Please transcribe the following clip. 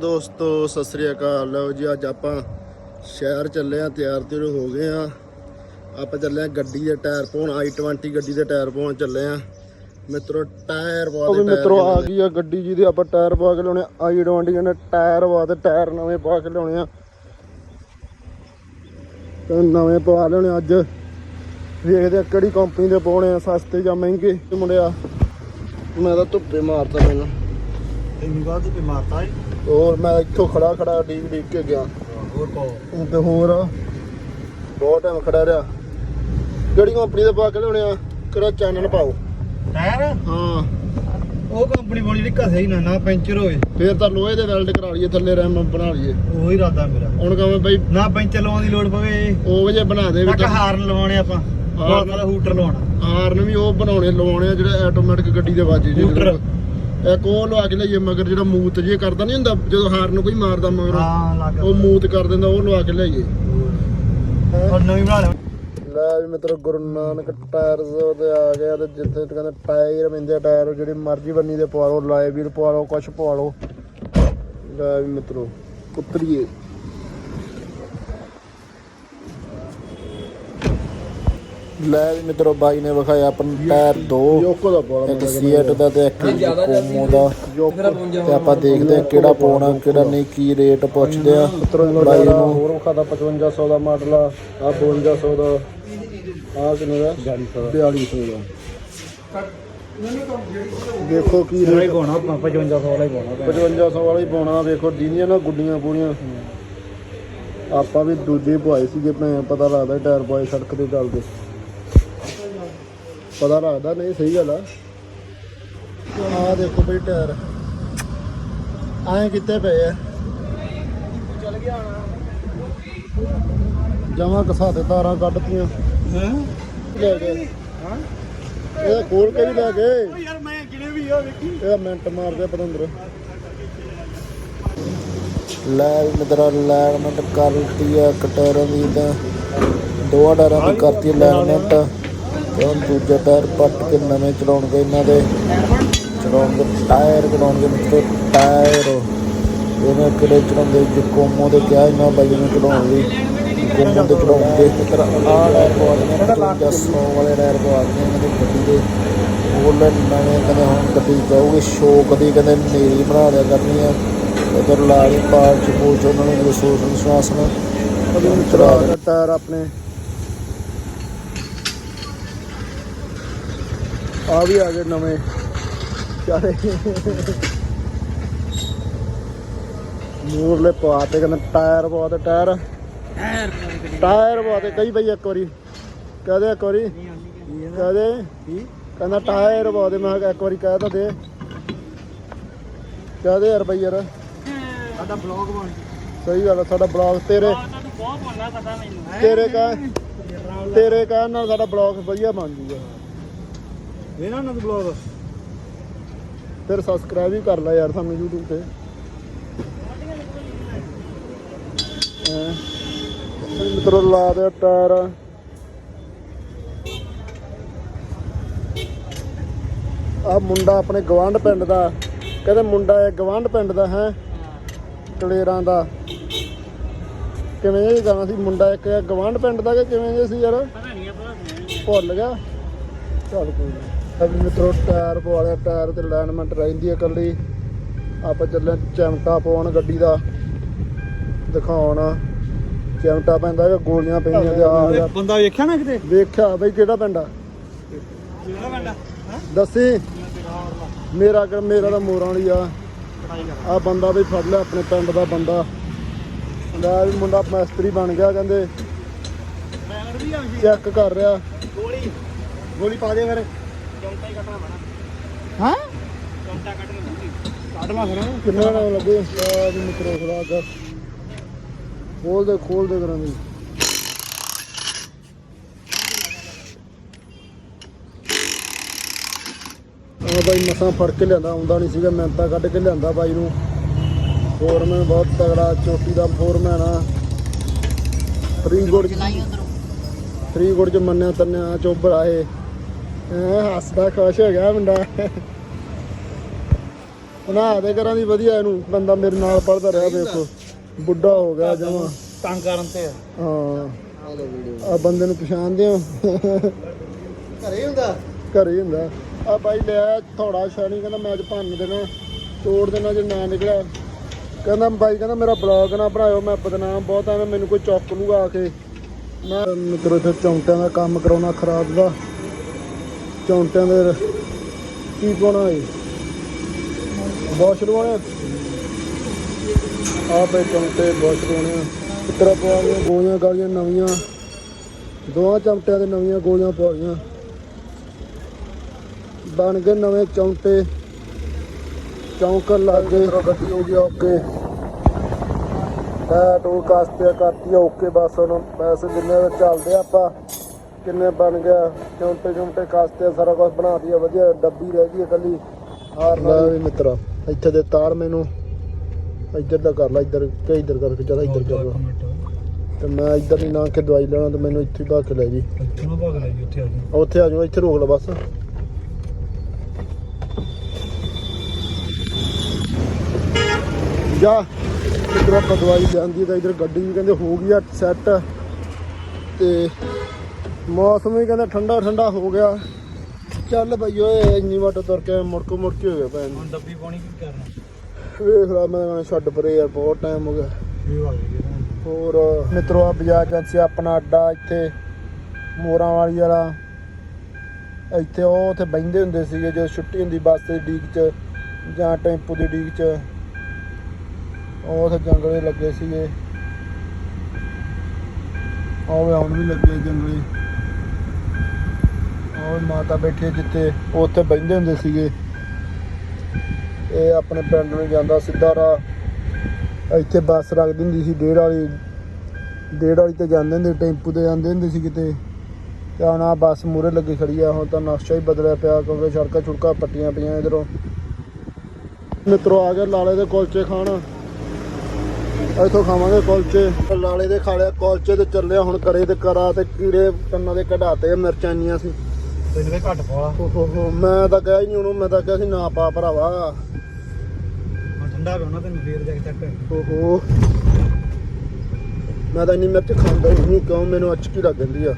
ਦੋਸਤੋ ਸਤਿ ਸ੍ਰੀ ਅਕਾਲ। ਲਓ ਜੀ ਅੱਜ ਆਪਾਂ ਸ਼ਹਿਰ ਚੱਲੇ ਆ ਤਿਆਰ ਤਿਉਰ ਹੋ ਗਏ ਆ। ਆਪਾਂ ਚੱਲੇ ਆ ਗੱਡੀ ਦੇ ਟਾਇਰ ਪਾਉਣ i20 ਗੱਡੀ ਦੇ ਟਾਇਰ ਪਾਉਣ ਚੱਲੇ ਆ। ਮਿੱਤਰੋ ਟਾਇਰ ਪਾ ਦੇ ਮਿੱਤਰੋ ਆ ਗਈ ਆ ਗੱਡੀ ਜੀ ਦੇ ਆਪਾਂ ਟਾਇਰ ਪਾ ਕੇ ਲਿਆਉਣੇ i20 ਨੇ ਟਾਇਰ ਪਾ ਤੇ ਟਾਇਰ ਨਵੇਂ ਪਾ ਕੇ ਲਿਆਉਣੇ ਆ। ਤੇ ਨਵੇਂ ਪਵਾ ਲਿਆਉਣੇ ਅੱਜ। ਵੇਖਦੇ ਆ ਕਿਹੜੀ ਕੰਪਨੀ ਦੇ ਪਾਉਣੇ ਆ ਸਸਤੇ ਜਾਂ ਮਹਿੰਗੇ। ਮੁੰਡਿਆ ਮੈਂ ਤਾਂ ਧੁੱਪੇ ਮਾਰਦਾ ਮੈਨੂੰ ਤੇ ਮਾਰਤਾ ਹੋਰ ਮੈਂ ਇੱਥੋਂ ਖੜਾ ਖੜਾ ਡੀਕ ਡੀਕ ਕੇ ਗਿਆ। ਹੋਰ ਹੁਣ ਤੇ ਹੋਰ ਬਹੁਤ ਟਾਈਮ ਖੜਾ ਰਿਹਾ। ਕਿਹੜੀ ਕੰਪਨੀ ਦੇ ਪਾ ਕੇ ਲਿਆਉਣੇ ਆ? ਕਿਹੜਾ ਚੈਨਲ ਪਾਓ? ਟਾਇਰ ਹਾਂ। ਉਹ ਕੰਪਨੀ ਬਣੀ ਜਿਹੜੀ ਘਸੇ ਹੀ ਨਾ ਨਾ ਪੈਂਚਰ ਹੋਵੇ। ਫੇਰ ਤਾਂ ਲੋਹੇ ਦੇ ਵੈਲਡ ਕਰਾ ਲਈਏ ਥੱਲੇ ਰੈਮ ਬਣਾ ਲਈਏ। ਉਹ ਇਰਾਦਾ ਮੇਰਾ। ਹੁਣ ਕਹਾਂ ਬਈ ਨਾ ਪੈਂਚਰ ਲਵਾਉਣ ਦੀ ਲੋੜ ਪਵੇ। ਉਹ ਜੇ ਬਣਾ ਦੇ ਤੱਕ ਹਾਰਨ ਲਵਾਉਣੇ ਆਪਾਂ। ਹਾਰਨ। ਹਾਰਨ ਹੂਟਰ ਲਵਾਉਣਾ ਹਾਰਨ ਵੀ ਉਹ ਬਣਾਉਣੇ ਲਵਾਉਣੇ ਆ ਜਿਹੜੇ ਆਟੋਮੈਟਿਕ ਗੱਡੀ ਦੇ ਵਾਜੇ ਹੂਟਰ। ਇੱਕ ਉਹ ਲਵਾ ਕੇ ਲਈਏ ਮਗਰ ਜਿਹੜਾ ਮੂਤ ਜੇ ਕਰਦਾ ਨਹੀਂ ਹੁੰਦਾ ਜਦੋਂ ਹਾਰਨ ਕੋਈ ਮਾਰਦਾ ਮਗਰ ਉਹ ਮੂਤ ਕਰ ਦਿੰਦਾ ਉਹ ਲਵਾ ਕੇ ਲਈਏ ਔਰ ਨਵੀਂ ਬਣਾ ਲਿਆ ਲੈ ਵੀ ਮਿੱਤਰ ਗੁਰੂ ਨਾਨਕ ਟਾਇਰਸ ਉਹਦੇ ਆ ਗਿਆ ਤੇ ਜਿੱਥੇ ਕਹਿੰਦੇ ਟਾਇਰ ਮਿੰਦੇ ਟਾਇਰ ਜਿਹੜੀ ਮਰਜ਼ੀ ਬੰਨੀ ਦੇ ਪਵਾ ਲਓ ਲਾਏ ਵੀਰ ਪਵਾ ਲਓ ਕੁਛ ਪਵਾ ਲਓ। ਲੈ ਵੀ ਮਿੱਤਰੋ ਉਤਰੀਏ ਲੈ ਵੀ ਮਿੱਤਰੋ ਬਾਈ ਨੇ ਵਿਖਾਇਆ ਆਪਣਾ ਟਾਇਰ ਦੋ। ਯੋਕੋ ਦਾ ਬੜਾ ਇੱਕ ਸੀਐਟ ਦਾ ਤੇ ਇੱਕ ਕੋਮੋ ਦਾ। ਤੇ ਆਪਾਂ ਦੇਖਦੇ ਆ ਕਿਹੜਾ ਪਾਉਣਾ ਕਿਹੜਾ ਨਹੀਂ ਕੀ ਰੇਟ ਪੁੱਛਦੇ ਆ। ਮਿੱਤਰੋ ਬਾਈ ਨੂੰ ਹੋਰ ਵਿਖਾਦਾ 5500 ਦਾ ਮਾਡਲ ਆ ਆ 5200 ਦਾ। ਆ ਕਿੰਨੇ ਦਾ? 4200 ਦਾ। ਦੇਖੋ ਕੀ ਹੀ ਰੇਟ ਪਾਉਣਾ ਆਪਾਂ 5500 ਵਾਲਾ ਹੀ ਪਾਉਣਾ 5500 ਵਾਲਾ ਹੀ ਪਾਉਣਾ ਵੇਖੋ ਦੀਨੀਆਂ ਨਾ ਗੁੱਡੀਆਂ ਪੂਰੀਆਂ। ਆਪਾਂ ਵੀ ਦੂਜੇ ਪਵਾਏ ਸੀਗੇ ਭੈਣ ਪਤਾ ਲੱਗਦਾ ਟਾਇਰ ਪਵਾਏ ਸੜਕ ਤੇ ਚੱਲਦੇ। ਪਤਾ ਲੱਗਦਾ ਨਹੀਂ ਸਹੀ ਗੱਲ ਆ। ਆਹ ਦੇਖੋ ਬਈ ਟਾਇਰ। ਐਂ ਕਿੱਥੇ ਪਏ ਆ? ਜਮਾ ਕਸਾ ਤੇ ਤਾਰਾਂ ਕੱਢਤੀਆਂ। ਹਾਂ? ਲੈ ਗਏ। ਇਹ ਖੋਲ ਕੇ ਵੀ ਲੈ ਗਏ। ਯਾਰ ਮੈਂ ਕਿਨੇ ਵੀ ਆ ਵੇਖੀ। ਇਹਦਾ ਮਿੰਟ ਮਾਰਦੇ ਪਤੰਦਰ। ਲੈ ਮਿੱਤਰਾ ਲੈਗਮੈਂਟ ਕਰਤੀ ਆ ਕਟਾਰਾਂ ਦੀ ਤਾਂ। ਦੀ ਕਰਤੀ ਲੈਗਮੈਂਟ। ਤੇ ਹੁਣ ਦੂਜਾ ਟਾਇਰ ਪੱਟ ਕੇ ਨਵੇਂ ਚਲਾਉਣਗੇ ਇਹਨਾਂ ਦੇ। ਚਲਾਉਣਗੇ ਟਾਇਰ ਚਲਾਉਣਗੇ ਮਿੱਤਰੋ ਟਾਇਰ। ਇਹਨਾਂ ਕਿਹੜੇ ਚਲਾਉਂਦੇ ਜੀ ਕੋਮੋ ਦੇ ਕਿਹਾ ਇਹਨਾਂ ਬਾਈ ਨੂੰ ਚਲਾਉਣ ਲਈ। ਕੋਮੋ ਦੇ ਚਲਾਉਣਗੇ। ਮਿੱਤਰ ਆਹ ਟਾਇਰ ਪਵਾ ਦੇਣੇ 5500 ਵਾਲੇ ਟਾਇਰ ਪਵਾ ਦੇਣੇ ਇਹਨਾਂ ਦੀ ਗੱਡੀ ਦੇ। ਉਹ ਨਵੇਂ ਕਹਿੰਦੇ ਹੁਣ ਗੱਡੀ ਜਾਊਗੀ ਸ਼ੋਕ ਦੀ ਕਹਿੰਦੇ ਨੇਰੀ ਬਣਾ ਲਿਆ ਕਰਨੀ ਆ। ਇਧਰ ਲਾ ਲਈ ਪਾਰਟ ਚ ਪੋਚ ਉਹਨਾਂ ਨੂੰ ਰਿਸੋਰਸ ਵਿਸ਼ਵਾਸ ਨਾਲ। ਚਲਾ ਟਾਇਰ ਆਪਣੇ। ਆ ਵੀ ਆ ਗਏ ਨਵੇਂ। ਚਾਰੇ। ਮੂਰਲੇ ਪਵਾ ਤੇ ਕਹਿੰਦੇ ਟਾਇਰ ਪਵਾ ਟਾਇਰ। ਟਾਇਰ ਪਵਾ ਤੇ ਕਈ ਬਈ ਇੱਕ ਵਾਰੀ। ਕਹਦੇ ਇੱਕ ਵਾਰੀ? ਕਹਦੇ? ਕਹਿੰਦਾ? ਟਾਇਰ ਪਵਾ ਦੇ ਮੈਂ ਕਿਹਾ ਇੱਕ ਵਾਰੀ ਕਹਿ ਤਾਂ ਦੇ। ਕਹਦੇ ਯਾਰ ਬਈ ਯਾਰ? ਸਾਡਾ ਬਲੌਗ ਬਣ ਸਹੀ ਗੱਲ ਸਾਡਾ ਬਲੌਗ ਤੇਰੇ ਤੈਨੂੰ ਬਹੁਤ ਬੋਲਣਾ ਪਤਾ ਮੈਨੂੰ। ਤੇਰੇ ਕਹਿ ਤੇਰੇ ਕਹਿਣ ਨਾਲ ਸਾਡਾ ਬਲੌਗ ਵਧੀਆ ਬਣ ਜੂਗਾ। ਇਹਨਾਂ ਨੂੰ ਬਲੌਗ ਫਿਰ ਸਬਸਕ੍ਰਾਈਬ ਵੀ ਕਰ ਲੈ ਯਾਰ ਸਾਨੂੰ YouTube ਤੇ। ਹੈਂ। ਮਿੱਤਰੋ ਲਾ ਦੇ ਟਾਇਰ। ਆ ਮੁੰਡਾ ਆਪਣੇ ਗਵਾਂਢ ਪਿੰਡ ਦਾ। ਕਹਿੰਦੇ ਮੁੰਡਾ ਇਹ ਗਵਾਂਢ ਪਿੰਡ ਦਾ ਹੈ ਕਲੇਰਾਂ ਦਾ। ਕਿਵੇਂ ਇਹ ਗਾਣਾ ਸੀ? ਮੁੰਡਾ ਇੱਕ ਗਵਾਂਢ ਪਿੰਡ ਦਾ ਕਿ ਕਿਵੇਂ ਜੇ ਸੀ ਯਾਰ? ਪਤਾ ਨਹੀਂ ਆਪਾਂ ਭੁੱਲ ਗਿਆ। ਚੱਲ ਕੋਈ ਨਹੀਂ ਅਭੀ ਮਿੱਤਰੋ ਟਾਇਰ ਪਵਾ ਲਿਆ ਟਾਇਰ ਤੇ ਅਲਾਈਨਮੈਂਟ ਰਹਿੰਦੀ ਹੈ ਇਕੱਲੀ। ਆਪਾਂ ਚੱਲੇ ਚਮਟਾ ਪਾਉਣ ਗੱਡੀ ਦਾ। ਦਿਖਾਉਣ। ਚਮਟਾ ਪੈਂਦਾ ਕਿ ਗੋਲੀਆਂ ਪੈਂਦੀਆਂ ਤੇ ਆ ਬੰਦਾ ਵੇਖਿਆ ਨਾ ਕਿਤੇ? ਵੇਖਿਆ ਬਈ ਕਿਹੜਾ ਪਿੰਡ ਆ? ਕਿਹੜਾ ਦੱਸੀ? ਮੇਰਾ ਕਿ ਮੇਰਾ ਤਾਂ ਮੋਰਾਂ ਵਾਲੀ ਆ। ਆ ਬੰਦਾ ਵੀ ਫੜ ਲਿਆ ਆਪਣੇ ਪਿੰਡ ਦਾ ਬੰਦਾ। ਲੈ ਵੀ ਮੁੰਡਾ ਮੈਸਤਰੀ ਬਣ ਗਿਆ ਕਹਿੰਦੇ। ਚੈੱਕ ਕਰ ਰਿਹਾ। ਗੋਲੀ। ਗੋਲੀ ਪਾ ਦੇ ਫਿਰ। ਚੌਂਟਾ ਹੀ ਕੱਟਣਾ ਪੈਣਾ। ਹਾਂ? ਚੌਂਟਾ ਕੱਟਣਾ ਪੈਣਾ। ਕੱਢ ਲਾ ਫਿਰ। ਕਿੰਨੇ ਟਾਈਮ ਲੱਗੇ? ਆ ਵੀ ਮਿੱਤਰੋ ਖੜਾ ਕਰ ਖੋਲ ਦੇ ਖੋਲ ਦੇ ਕਰਾਂ ਦੀ ਆ ਬਾਈ ਮਸਾਂ ਫੜ ਕੇ ਲਿਆਂਦਾ ਆਉਂਦਾ ਨਹੀਂ ਸੀਗਾ ਮਿਹਨਤਾਂ ਕੱਢ ਕੇ ਲਿਆਂਦਾ ਬਾਈ ਨੂੰ। ਫੋਰਮੈਨ ਬਹੁਤ ਤਗੜਾ ਚੋਟੀ ਦਾ ਫੋਰਮੈਨ ਆ। ਫਰੀਦਕੋਟ ਫਰੀਦਕੋਟ ਚ ਮੰਨਿਆ ਤੰਨਿਆ ਚੋਬਰ ਆਏ। ਐ ਹੱਸਦਾ ਖੁਸ਼ ਹੋ ਗਿਆ ਮੁੰਡਾ। ਬਣਾ ਦੇ ਕਰਾਂ ਦੀ ਵਧੀਆ ਇਹਨੂੰ ਬੰਦਾ ਮੇਰੇ ਨਾਲ ਪੜਦਾ ਰਿਹਾ ਵੇਖੋ ਬੁੱਢਾ ਹੋ ਗਿਆ ਜਮਾ। ਤੰਗ ਕਰਨ ਤੇ ਹਾਂ। ਆ ਬੰਦੇ ਨੂੰ ਪਛਾਣਦੇ ਹੋ? ਘਰੇ ਹੁੰਦਾ? ਘਰੇ ਹੀ ਹੁੰਦਾ। ਆ ਬਾਈ ਲਿਆ ਥੋੜਾ ਸ਼ਾਨੀ ਕਹਿੰਦਾ ਮੈਂ ਅੱਜ ਭੰਨ ਦੇਣਾ ਤੋੜ ਦੇਣਾ ਜੇ ਨਾ ਨਿਕਲਿਆ। ਕਹਿੰਦਾ ਬਾਈ ਕਹਿੰਦਾ ਮੇਰਾ ਬਲੌਗ ਨਾ ਬਣਾਇਓ ਮੈਂ ਬਦਨਾਮ ਬਹੁਤ ਐਵੇਂ ਮੈਨੂੰ ਕੋਈ ਚੁੱਕ ਲੂਗਾ ਆ ਕੇ। ਮੈਂ ਮਿੱਤਰੋ ਇੱਥੇ ਚੌਂਟਿਆਂ ਦਾ ਕੰਮ ਕਰਾਉਣਾ ਖਰਾਬ ਦਾ ਚੌਂਟਿਆਂ ਦੇ ਕੀ ਪਾਉਣਾ ਏ ਵਾਸ਼ ਲਵਾਉਣੇ ਆ? ਪਏ ਚੌਂਟੇ ਵਾਸ਼ ਲਵਾਉਣੇ ਆ। ਗੋਲੀਆਂ ਗਾਲੀਆਂ ਨਵੀਆਂ। ਦੋਵਾਂ ਚਮਟਿਆਂ ਦੇ ਨਵੀਆਂ ਗੋਲੀਆਂ ਪਵਾ ਬਣ ਗਏ ਨਵੇਂ ਚੌਂਟੇ। ਚੌਂਕਰ ਲੱਗ ਗਏ। ਗੱਡੀ ਹੋ ਗਈ ਓਕੇ। ਟਾਟ ਉਹ ਕਾਸਤੇ ਕਰਤੀ ਓਕੇ, ਬਸ ਹੁਣ ਪੈਸੇ ਜਿੰਨੇ ਚੱਲਦੇ ਆਪਾਂ। ਕਿੰਨੇ ਬਣ ਗਿਆ ਚੌਂਟੇ ਚੌਂਟੇ ਕਾਸਤੇ ਸਾਰਾ ਕੁਝ ਬਣਾ ਦਿਆ ਵਧੀਆ ਡੱਬੀ ਰਹਿ ਗਈ ਇਕੱਲੀ ਹਾਰ ਨਾਲ ਵੀ ਮਿੱਤਰਾ ਇੱਥੇ ਦੇ ਤਾਰ ਮੈਨੂੰ ਇੱਧਰ ਦਾ ਕਰ ਲੈ ਇੱਧਰ ਤੇ ਇੱਧਰ ਕਰਕੇ ਚਲਾ ਇੱਧਰ ਕਰ ਲਾ। ਤੇ ਮੈਂ ਇੱਧਰ ਨਹੀਂ ਨਾ ਕੇ ਦਵਾਈ ਲੈਣਾ ਤੇ ਮੈਨੂੰ ਇੱਥੇ ਹੀ ਭਾ ਕੇ ਲੈ ਜੀ। ਇੱਥੋਂ ਭਾਗ ਲੈ ਜੀ ਉੱਥੇ ਆ ਜੀ। ਉੱਥੇ ਆ ਜਾਓ ਇੱਥੇ ਰੋਕ ਲਓ ਬਸ। ਜਾ। ਇਧਰ ਆਪਾਂ ਦਵਾਈ ਜਾਂਦੀ ਤਾਂ ਇਧਰ ਗੱਡੀ ਵੀ ਕਹਿੰਦੇ ਹੋ ਗਈ ਆ ਸੈੱਟ ਤੇ ਮੌਸਮ ਵੀ ਕਹਿੰਦਾ ਠੰਡਾ ਠੰਡਾ ਹੋ ਗਿਆ। ਚੱਲ ਬਈ ਓਏ ਇੰਨੀ ਵਾਟ ਤੁਰ ਕੇ ਮੁੜਕੋ ਮੁੜਕੀ ਹੋ ਗਿਆ ਭੈਣ ਹੁਣ ਡੱਬੀ ਪਾਣੀ ਕੀ ਕਰਨਾ? ਵੇਖ ਲਾ ਮੈਂ ਛੱਡ ਪਰੇ ਯਾਰ ਬਹੁਤ ਟਾਈਮ ਹੋ ਗਿਆ। ਹੋਰ ਮਿੱਤਰੋ ਆ ਬਜਾਜ ਏਜੰਸੀ ਆਪਣਾ ਅੱਡਾ ਇੱਥੇ ਮੋਰਾਂ ਵਾਲੀ ਵਾਲਾ। ਇੱਥੇ ਉਹ ਉੱਥੇ ਬੈੰਦੇ ਹੁੰਦੇ ਸੀਗੇ ਜਦੋਂ ਛੁੱਟੀ ਹੁੰਦੀ ਬੱਸ ਦੀ ਡੀਕ 'ਚ ਜਾਂ ਟੈਂਪੂ ਦੀ ਡੀਕ 'ਚ। ਉਹ ਉੱਥੇ ਜੰਗਲੇ ਲੱਗੇ ਸੀਗੇ। ਉਹ ਵੀ ਹੁਣ ਵੀ ਲੱਗੇ ਜੰਗਲੇ। ਉਹ ਮਾਤਾ ਬੈਠੀ ਜਿੱਥੇ ਉਹ ਉੱਥੇ ਬੈੰਦੇ ਹੁੰਦੇ ਸੀਗੇ। ਇਹ ਆਪਣੇ ਪਿੰਡ ਨੂੰ ਜਾਂਦਾ ਸਿੱਧਾ ਰਾਹ। ਇੱਥੇ ਬੱਸ ਰੱਖਦੀ ਹੁੰਦੀ ਸੀ, ਡੇਢ ਵਾਲੀ। ਡੇਢ ਵਾਲੀ ਤੇ ਜਾਂਦੇ ਹੁੰਦੇ, ਟੈਂਪੂ ਤੇ ਜਾਂਦੇ ਹੁੰਦੇ ਸੀ ਕਿਤੇ। ਤੇ ਹੁਣ ਆਹ ਬੱਸ ਮੂਰੇ ਲੱਗੀ ਖੜੀ ਆ, ਹੁਣ ਤਾਂ ਨਕਸ਼ਾ ਹੀ ਬਦਲਿਆ ਪਿਆ ਕਿਉਂਕਿ ਸੜਕਾਂ ਛੁੜਕਾਂ ਪੱਟੀਆਂ ਪਈਆਂ ਇਧਰੋਂ। ਮਿੱਤਰੋ, ਆ ਗਏ ਲਾਲੇ ਦੇ ਕੁਲਚੇ ਖਾਣ। ਇੱਥੋਂ ਖਾਵਾਂਗੇ ਕੁਲਚੇ। ਲਾਲੇ ਦੇ ਖਾ ਲਿਆ ਕੁਲਚੇ ਤੇ ਚੱਲਿਆ ਹੁਣ ਕਰੇ ਤੇ ਕਰਾ ਤੇ ਕੀੜੇ ਕੰਨਾਂ ਦੇ ਕਢਾਤੇ ਮਿਰਚਾਂ ਇੰਨੀਆਂ ਸੀ। ਘੱਟ ਪਾ ਮੈਂ ਤਾਂ ਕਿਹਾ ਹੀ ਨਹੀਂ ਉਹਨੂੰ ਮੈਂ ਤਾਂ ਕਿਹਾ ਸੀ ਨਾ ਪਾ ਭਰਾਵਾ। ਹੁਣ ਠੰਡਾ ਪਿਆ ਉਹਨਾਂ ਤੈਨੂੰ ਫੇਰ ਜਾ ਕੇ ਚੱਕ। ਓਹੋ। ਮੈਂ ਤਾਂ ਇੰਨੀ ਮਿਰਚ ਖਾਂਦਾ ਹੀ ਨਹੀਂ ਕਿਉਂ? ਮੈਨੂੰ ਅਚਕੀ ਲੱਗ ਜਾਂਦੀ ਆ।